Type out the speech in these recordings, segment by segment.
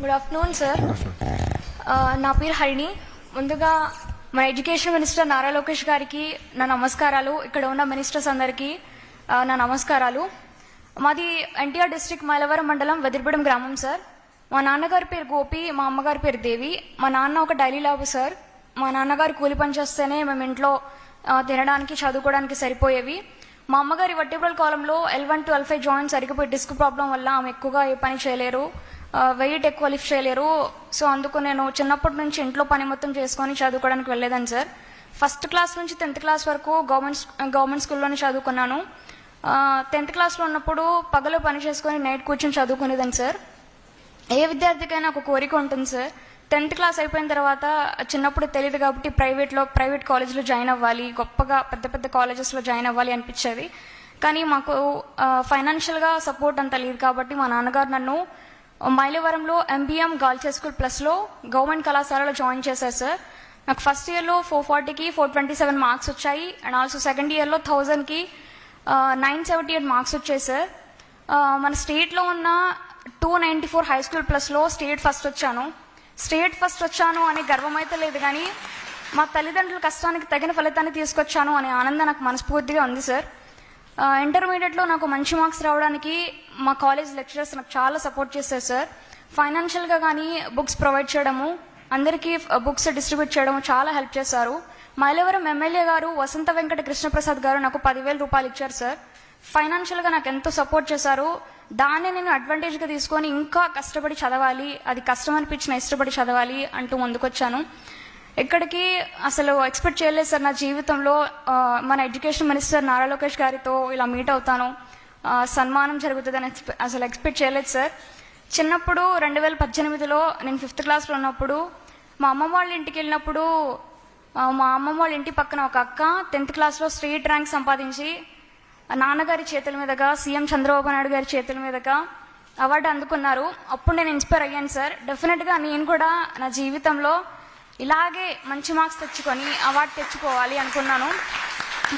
Good afternoon sir నా పేరు హరిణి. ముందుగా మన ఎడ్యుకేషన్ మినిస్టర్ నారా లోకేష్ గారికి నా నమస్కారాలు. ఇక్కడ ఉన్న మినిస్టర్స్ అందరికీ నా నమస్కారాలు. మాది ఎన్టీఆర్ డిస్ట్రిక్ట్ మైలవరం మండలం వెదిరిపడం గ్రామం సార్ మా నాన్నగారి పేరు గోపి మా అమ్మగారి పేరు దేవి. మా నాన్న ఒక డైలీ లాబు సార్ మా నాన్నగారు కూలి పని చేస్తేనే మేము ఇంట్లో తినడానికి చదువుకోవడానికి సరిపోయేవి. మా అమ్మగారి వర్టిబ్రల్ కాలంలో L one twelve five joint సరిగిపోయి disc problem వల్ల ఆమె ఎక్కువగా ఏ పని చేయలేరు. వెయిట్ ఎక్కువ లిఫ్ట్ చేయలేరు సో అందుకు నేను చిన్నప్పటి నుంచి ఇంట్లో పని మొత్తం చేసుకొని చదువుకోవడానికి వెళ్ళేదాన్ని సార్ ఫస్ట్ క్లాస్ నుంచి టెన్త్ క్లాస్ వరకు గవర్నమెంట్ గవర్నమెంట్ స్కూల్లోనే చదువుకున్నాను. టెన్త్ క్లాస్లో ఉన్నప్పుడు పగలు పని చేసుకొని నైట్ కూర్చొని చదువుకునేదాన్ని సార్ ఏ విద్యార్థికైనా ఒక కోరిక ఉంటుంది సార్ టెన్త్ క్లాస్ అయిపోయిన తర్వాత చిన్నప్పుడు తెలియదు కాబట్టి ప్రైవేట్లో ప్రైవేట్ కాలేజ్లో జాయిన్ అవ్వాలి. గొప్పగా పెద్ద పెద్ద కాలేజెస్లో జాయిన్ అవ్వాలి అనిపించేది. కానీ మాకు ఫైనాన్షియల్గా సపోర్ట్ అంత లేదు కాబట్టి మా నాన్నగారు నన్ను మైలవరంలో ఎంబీఎం గర్ల్స్ స్కూల్ ప్లస్లో గవర్నమెంట్ కళాశాలలో జాయిన్ చేశారు సార్ నాకు ఫస్ట్ ఇయర్లో ఫోర్ ఫార్టీకి ఫోర్ ట్వంటీ సెవెన్ మార్క్స్ వచ్చాయి అండ్ ఆల్సో సెకండ్ ఇయర్లో థౌజండ్కి నైన్ సెవెంటీ ఎయిట్ మార్క్స్ వచ్చాయి సార్ మన స్టేట్లో ఉన్న two ninety four high school ప్లస్లో స్టేట్ ఫస్ట్ వచ్చాను. స్టేట్ ఫస్ట్ వచ్చాను అనే గర్వం అయితే లేదు కానీ మా తల్లిదండ్రుల కష్టానికి తగిన ఫలితాన్ని తీసుకొచ్చాను అనే ఆనందం నాకు మనస్ఫూర్తిగా ఉంది సార్ ఇంటర్మీడియట్లో నాకు మంచి మార్క్స్ రావడానికి మా కాలేజ్ లెక్చరర్స్ నాకు చాలా సపోర్ట్ చేశారు సార్. ఫైనాన్షియల్గా కానీ బుక్స్ ప్రొవైడ్ చేయడము అందరికీ బుక్స్ డిస్ట్రిబ్యూట్ చేయడము చాలా హెల్ప్ చేశారు. మైలవరం ఎమ్మెల్యే గారు వసంత వెంకట కృష్ణప్రసాద్ గారు నాకు పదివేల రూపాయలు ఇచ్చారు సార్. ఫైనాన్షియల్గా నాకు ఎంతో సపోర్ట్ చేశారు. దాన్ని నేను అడ్వాంటేజ్గా తీసుకొని ఇంకా కష్టపడి చదవాలి అది కష్టం అనిపించిన ఇష్టపడి చదవాలి అంటూ ముందుకొచ్చాను. ఎక్కడికి అసలు ఎక్స్పెక్ట్ చేయలేదు సార్ నా జీవితంలో. మన ఎడ్యుకేషన్ మినిస్టర్ నారా లోకేష్ గారితో ఇలా మీట్ అవుతాను. సన్మానం జరుగుతుందని అసలు ఎక్స్పెక్ట్ చేయలేదు సార్. చిన్నప్పుడు రెండు వేల పద్దెనిమిదిలో నేను ఫిఫ్త్ క్లాస్లో ఉన్నప్పుడు మా అమ్మమ్మ వాళ్ళ ఇంటికి వెళ్ళినప్పుడు మా అమ్మమ్మ వాళ్ళ ఇంటి పక్కన ఒక అక్క టెన్త్ క్లాస్లో స్ట్రీట్ ర్యాంక్ సంపాదించి నాన్నగారి చేతుల మీదుగా సీఎం చంద్రబాబు నాయుడు గారి చేతుల మీదుగా అవార్డు అందుకున్నారు. అప్పుడు నేను ఇన్స్పైర్ అయ్యాను సార్. డెఫినెట్గా నేను కూడా నా జీవితంలో ఇలాగే మంచి మార్క్స్ తెచ్చుకొని అవార్డు తెచ్చుకోవాలి అనుకున్నాను.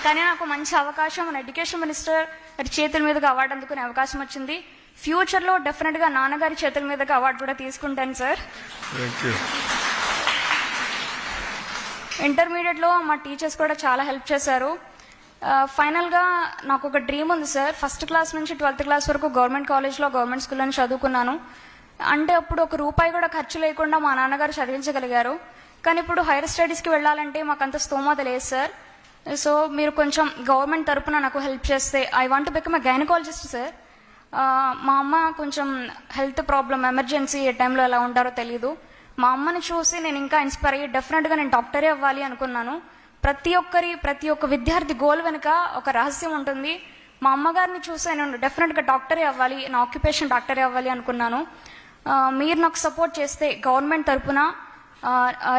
కానీ నాకు మంచి అవకాశం మన ఎడ్యుకేషన్ మినిస్టర్ గారి చేతుల మీదుగా అవార్డు అందుకునే అవకాశం వచ్చింది. ఫ్యూచర్లో డెఫినెట్గా నాన్నగారి చేతుల మీదుగా అవార్డు కూడా తీసుకుంటాను సార్ ఇంటర్మీడియట్లో మా టీచర్స్ కూడా చాలా హెల్ప్ చేశారు. ఫైనల్గా నాకు ఒక డ్రీమ్ ఉంది సార్ ఫస్ట్ క్లాస్ నుంచి ట్వెల్త్ క్లాస్ వరకు గవర్నమెంట్ కాలేజ్లో గవర్నమెంట్ స్కూల్లోనే చదువుకున్నాను. అంటే అప్పుడు ఒక రూపాయి కూడా ఖర్చు లేకుండా మా నాన్నగారు చదివించగలిగారు. కానీ ఇప్పుడు హైయర్ స్టడీస్కి వెళ్ళాలంటే మాకు అంత స్తోమత లేదు సార్. సో మీరు కొంచెం గవర్నమెంట్ తరపున నాకు హెల్ప్ చేస్తే I want become a gynaecologist sir. మా అమ్మ కొంచెం హెల్త్ ప్రాబ్లం ఎమర్జెన్సీ ఏ టైంలో ఎలా ఉంటారో తెలీదు. మా అమ్మని చూసి నేను ఇంకా ఇన్స్పైర్ అయ్యి డెఫినెట్గా నేను డాక్టరే అవ్వాలి అనుకున్నాను. ప్రతి ఒక్కరి ప్రతి ఒక్క విద్యార్థి గోల్ వెనుక ఒక రహస్యం ఉంటుంది. మా అమ్మగారిని చూసి నేను డెఫినెట్గా డాక్టరే అవ్వాలి నా ఆక్యుపేషన్ డాక్టరే అవ్వాలి అనుకున్నాను. మీరు నాకు సపోర్ట్ చేస్తే గవర్నమెంట్ తరపున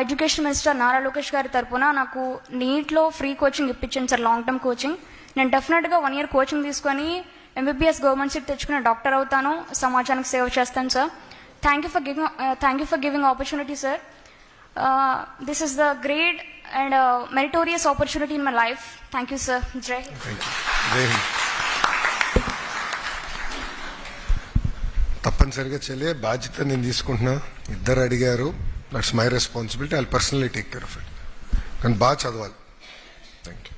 ఎడ్యుకేషన్ మినిస్టర్ నారా లోకేష్ గారి తరపున నాకు నీట్లో ఫ్రీ కోచింగ్ ఇప్పించండి సార్ లాంగ్ టర్మ్ కోచింగ్. నేను డెఫినెట్గా వన్ ఇయర్ కోచింగ్ తీసుకొని ఎంబీబీఎస్ గవర్నమెంట్ సీట్ తెచ్చుకుని డాక్టర్ అవుతాను సమాజానికి సేవ చేస్తాను sir. Thank you for giving thank you for giving opportunity sir this is the great and meritorious opportunity in my life thank you sir జై హింద్. తప్పనిసరిగా చెల్లే బాధ్యత నేను తీసుకుంటున్నా. ఇద్దరు అడిగారు. That's my responsibility I personally take care of it కానీ బాగా చదవాలి. Thank you